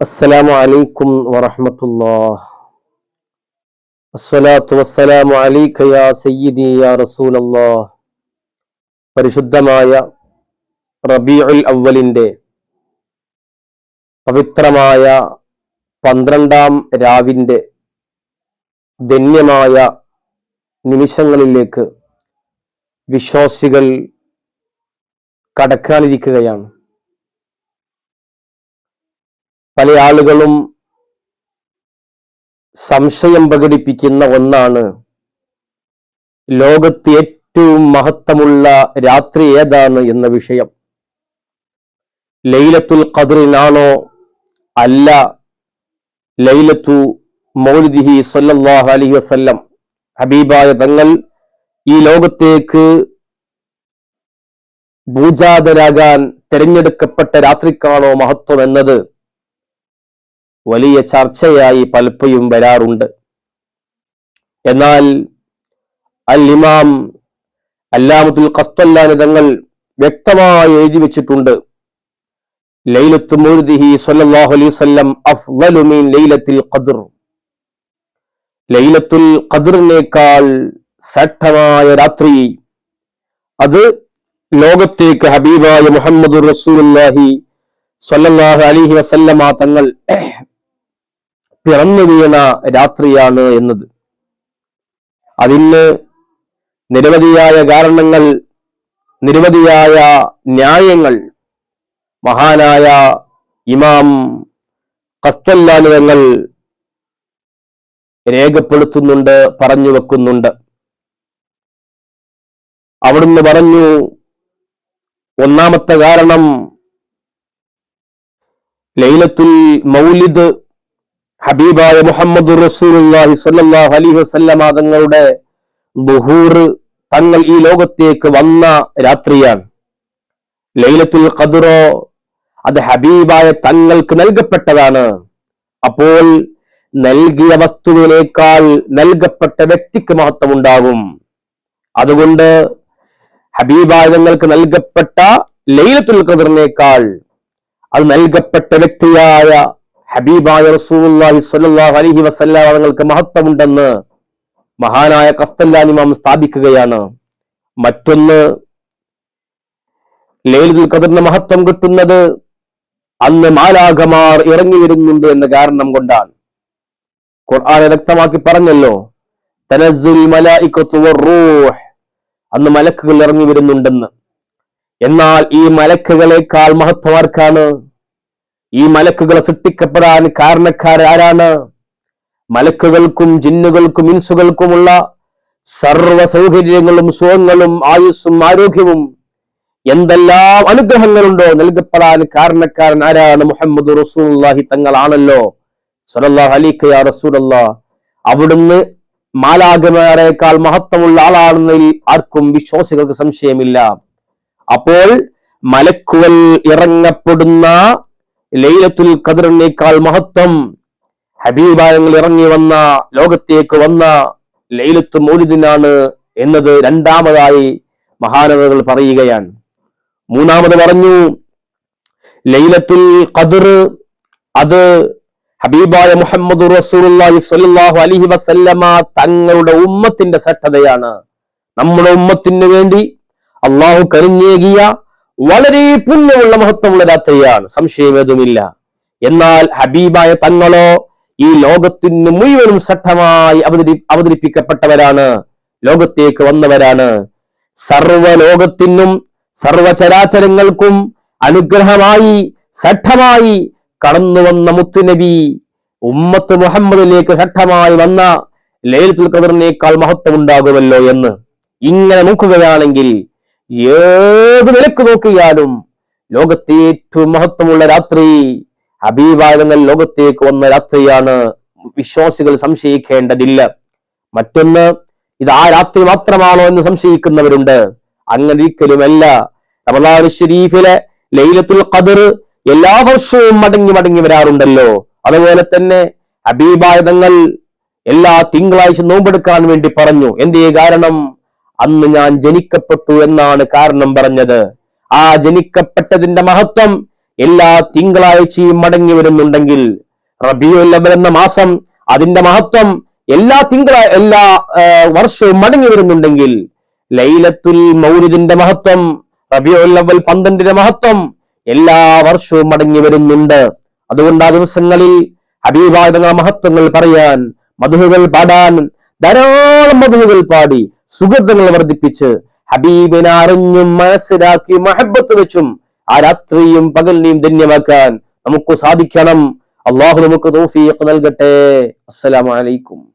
السلام عليكم ورحمة الله الصلاة والسلام عليك يا سيدي يا رسول الله പരിശുദ്ധമായ റബീഉൽ അവലിന്റെ പവിത്രമായ പന്ത്രണ്ടാം രാവിന്റെ ധന്യമായ നിമിഷങ്ങളിലേക്ക് വിശ്വാസികൾ കടക്കാനിരിക്കുകയാണ് പല ആളുകളും സംശയം പ്രകടിപ്പിക്കുന്ന ഒന്നാണ് ലോകത്ത് ഏറ്റവും മഹത്വമുള്ള രാത്രി ഏതാണ് എന്ന വിഷയം. ലൈലത്തുൽ ഖദറിനാണോ അല്ല ലൈലത്തു മൗലിദിഹി സല്ലല്ലാഹു അലി വസ്ല്ലം. ഹബീബായ തങ്ങൾ ഈ ലോകത്തേക്ക് ഭൂജാതരാകാൻ തിരഞ്ഞെടുക്കപ്പെട്ട രാത്രിക്കാണോ മഹത്വം എന്നത്? വലിയ ചർച്ചയായി പലപ്പോഴും വരാറുണ്ട്. എന്നാൽ അൽ ഇമാം അല്ലാമത്തുൽ കസ്തല്ലാനി തങ്ങൾ വ്യക്തമായി എഴുതി വെച്ചിട്ടുണ്ട്. ലൈലത്തു മുഴുദിഹി സല്ലല്ലാഹു അലൈഹി വസല്ലം അഫ്ളലു ലൈലത്തിൽ ഖദ്ർ. ലൈലത്തുൽ ഖദ്റിനേക്കാൾ ശ്രേഷ്ഠമായ രാത്രി. അത് ലോകത്തേക്ക് ഹബീബായ മുഹമ്മദ് റസൂലുള്ളാഹി സ്വല്ലല്ലാഹു അലൈഹി വസല്ലമ തങ്ങൾ പിറന്നു വീണ രാത്രിയാണ് എന്നത്. അതിന് നിരവധിയായ കാരണങ്ങൾ നിരവധിയായ ന്യായങ്ങൾ മഹാനായ ഇമാം കസ്തല്ലാനുതങ്ങൾ രേഖപ്പെടുത്തുന്നുണ്ട് പറഞ്ഞു വെക്കുന്നുണ്ട്. അവിടുന്ന് പറഞ്ഞു ഒന്നാമത്തെ കാരണം ലൈലത്തുൽ മൗലിദ് ഹബീബായ മുഹമ്മദ് അലൈഹി തങ്ങളുടെ ദുഹൂർ തങ്ങൾ ഈ ലോകത്തേക്ക് വന്ന രാത്രിയാണ്. ലൈലത്തുൽ ഖദ്റോ അത് ഹബീബായ തങ്ങൾക്ക് നൽകപ്പെട്ടതാണ്. അപ്പോൾ നൽകിയ വസ്തുവിനേക്കാൾ നൽകപ്പെട്ട വ്യക്തിക്ക് മഹത്വമുണ്ടാകും. അതുകൊണ്ട് ഹബീബായ തങ്ങൾക്ക് നൽകപ്പെട്ട ലൈലത്തുൽ ഖദറിനേക്കാൾ അത് നൽകപ്പെട്ട വ്യക്തിയായ ഹബീബായ റസൂലുള്ളാഹി സ്വല്ലല്ലാഹു അലൈഹി വസല്ലം തങ്ങൾക്ക് മഹത്വമുണ്ടെന്ന് മഹാനായ കസ്തല്ലാനിമാം സ്ഥാപിക്കുകയാണ്. മറ്റൊന്ന് ലൈലുൽ ഖദറിന് മഹത്വം കിട്ടുന്നത് അന്ന് മാലാഖമാർ ഇറങ്ങി വരുന്നുണ്ട് എന്ന കാരണം കൊണ്ടാണ്. ഖുർആൻ വ്യക്തമാക്കി പറഞ്ഞല്ലോ മലായികത്തു വറൂഹ് അന്ന് മലക്കുകൾ ഇറങ്ങി വരുന്നുണ്ടെന്ന്. എന്നാൽ ഈ മലക്കുകളെക്കാൾ മഹത്വമാർക്കാണ് ഈ മലക്കുകൾ സൃഷ്ടിക്കപ്പെടാൻ കാരണക്കാരാരാണ് മലക്കുകൾക്കും ജിന്നുകൾക്കും ഇൻസുകൾക്കുമുള്ള സർവ സൗകര്യങ്ങളും സുഖങ്ങളും ആയുസ്സും ആരോഗ്യവും എന്തെല്ലാം അനുഗ്രഹങ്ങളുണ്ടോ നൽകപ്പെടാൻ കാരണക്കാരൻ ആരാണ്? മുഹമ്മദ് റസൂലുള്ളാഹി തങ്ങളാണല്ലോ. ആണല്ലോ അലൈഹി യാ റസൂലല്ലാഹ് അവിടുന്ന് മാലാകമാരേക്കാൾ മഹത്വമുള്ള ആളാണെന്നതിൽ ആർക്കും വിശ്വാസികൾക്ക് സംശയമില്ല. അപ്പോൾ മലക്കുകൾ ഇറങ്ങപ്പെടുന്ന ലൈലത്തുൽ ഖദറിനേക്കാൾ മഹത്വം. ഹബീബായങ്ങൾ ഇറങ്ങി വന്ന ലോകത്തേക്ക് വന്ന ലൈലത്ത് മൗലിദിനാണ് എന്നത് രണ്ടാമതായി മഹാനവകൾ പറയുകയാണ്. മൂന്നാമത് പറഞ്ഞു ലൈലത്തുൽ ഖദർ അത് ഹബീബായ മുഹമ്മദ് സ്വല്ലല്ലാഹു അലൈഹി വസല്ലമ തങ്ങളുടെ ഉമ്മത്തിന്റെ സട്ടതയാണ് നമ്മുടെ ഉമ്മത്തിന് വേണ്ടി അള്ളാഹു കരുഞ്ഞേകിയ വളരെ പുണ്യമുള്ള മഹത്വമുള്ള രാത്രിയാണ്. സംശയമേതുമില്ല എന്നാൽ ഹബീബായ തങ്ങളോ ഈ ലോകത്തിന് മുഴുവനും ശ്രദ്ധമായി അവതരി അവതരിപ്പിക്കപ്പെട്ടവരാണ്. ലോകത്തേക്ക് വന്നവരാണ്. സർവ ലോകത്തിനും സർവചരാചരങ്ങൾക്കും അനുഗ്രഹമായി ശ്രദ്ധമായി കടന്നു വന്ന മുത്തുനബി ഉമ്മത്ത് മുഹമ്മദിലേക്ക് ശ്രദ്ധമായി വന്ന ലൈലത്തുൽ ഖദറിനേക്കാൾ മഹത്വമുണ്ടാകുമല്ലോ എന്ന്. ഇങ്ങനെ നോക്കുകയാണെങ്കിൽ ഏത് നിലയ്ക്ക് നോക്കിയാലും ലോകത്തെ ഏറ്റവും മഹത്വമുള്ള രാത്രി ഹബീബായതങ്ങൾ ലോകത്തേക്ക് വന്ന രാത്രിയാണ് വിശ്വാസികൾ സംശയിക്കേണ്ടതില്ല. മറ്റൊന്ന് ഇത് ആ രാത്രി മാത്രമാണോ എന്ന് സംശയിക്കുന്നവരുണ്ട്. അങ്ങനെ ഒരിക്കലുമല്ല റമദാൻ ഷരീഫിലെ ലൈലത്തുൽ ഖദർ എല്ലാ വർഷവും മടങ്ങി മടങ്ങി വരാറുണ്ടല്ലോ. അതുപോലെ തന്നെ ഹബീബായതങ്ങൾ എല്ലാ തിങ്കളാഴ്ച നോമ്പെടുക്കാൻ വേണ്ടി പറഞ്ഞു. എന്തേ കാരണം? അന്ന് ഞാൻ ജനിക്കപ്പെട്ടു എന്നാണ് കാരണം പറഞ്ഞത്. ആ ജനിക്കപ്പെട്ടതിന്റെ മഹത്വം എല്ലാ തിങ്കളാഴ്ചയും മടങ്ങി വരുന്നുണ്ടെങ്കിൽ റബിയുൽ അവൽ എന്ന മാസം അതിന്റെ മഹത്വം എല്ലാ തിങ്കള എല്ലാ വർഷവും മടങ്ങി വരുന്നുണ്ടെങ്കിൽ ലൈലത്തുൽ മൗലിദിന്റെ മഹത്വം റബിയുല്ലവൽ പന്ത്രണ്ടിന്റെ മഹത്വം എല്ലാ വർഷവും മടങ്ങി വരുന്നുണ്ട്. അതുകൊണ്ട് ആ ദിവസങ്ങളിൽ ഹബീബായ മഹത്വങ്ങൾ പറയാൻ മധുഹുകൾ പാടാൻ ധാരാളം മധുഹുകൾ പാടി സുഹൃത്തുക്കൾ വർദ്ധിപ്പിച്ച് ഹബീബിനെ അറിഞ്ഞും മനസ്സിലാക്കി മഹബത്ത് വെച്ചും ആ രാത്രിയും പകലിനെയും ധന്യമാക്കാൻ നമുക്ക് സാധിക്കണം. അള്ളാഹു നമുക്ക് നൽകട്ടെ. അസ്സലാമു അലൈക്കും.